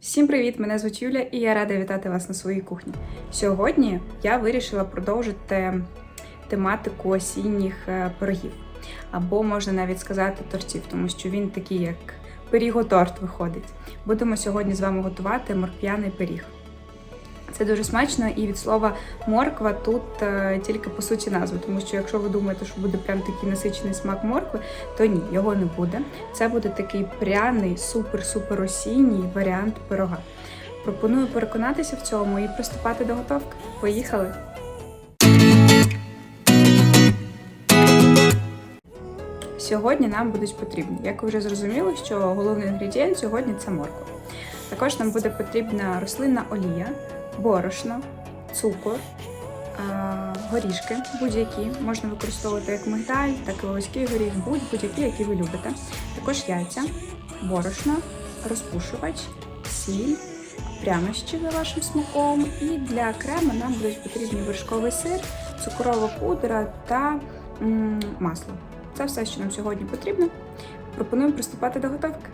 Всім привіт! Мене звуть Юля і я рада вітати вас на своїй кухні. Сьогодні я вирішила продовжити тематику осінніх е, пирогів, або можна навіть сказати тортів, тому що він такий, як пиріготорт виходить. Будемо сьогодні з вами готувати морквяний пиріг. Це дуже смачно, і від слова морква тут е, тільки по суті назва, тому що якщо ви думаєте, що буде прям такий насичений смак моркви, то ні, його не буде. Це буде такий пряний, супер-супер осінній варіант пирога. Пропоную переконатися в цьому і приступати до готовки. Поїхали! Сьогодні нам будуть потрібні, як ви вже зрозуміли, що головний інгредієнт сьогодні це морква. Також нам буде потрібна рослинна олія, борошно, цукор, горішки будь-які. Можна використовувати як мигдаль, так і волоський горіх, будь- будь-які, які ви любите. Також яйця, борошно, розпушувач, сіль, прянощі за вашим смаком. І для крему нам будуть потрібні вершковий сир, цукрова пудра та масло. Це все, що нам сьогодні потрібно. Пропоную приступати до готовки.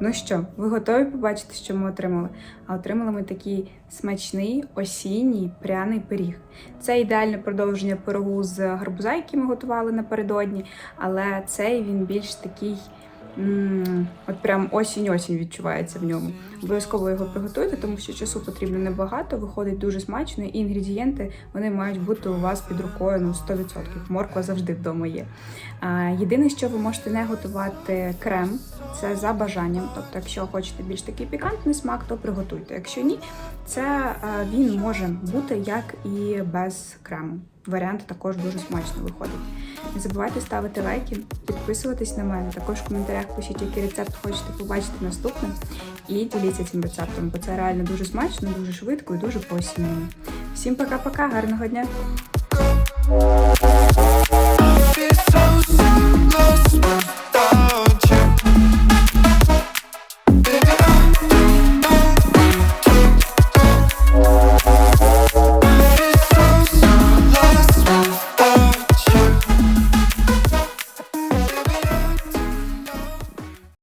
Ну що, ви готові побачити, що ми отримали? А отримали ми такий смачний осінній пряний пиріг. Це ідеальне продовження пирогу з гарбуза, який ми готували напередодні, але цей він більш такий от прям осінь-осінь відчувається в ньому. Обов'язково його приготуйте, тому що часу потрібно небагато, виходить дуже смачно, і інгредієнти вони мають бути у вас під рукою ну 100%. Морква завжди вдома є. Єдине, що ви можете не готувати крем, це за бажанням. Тобто, якщо хочете більш такий пікантний смак, то приготуйте. Якщо ні, це е, він може бути як і без крему. Варіант також дуже смачно виходить. Не забувайте ставити лайки, підписуватись на мене. Також в коментарях пишіть, який рецепт хочете побачити наступним. І діліться цим рецептом, бо це реально дуже смачно, дуже швидко і дуже по-осінньому. Всім пока-пока, гарного дня!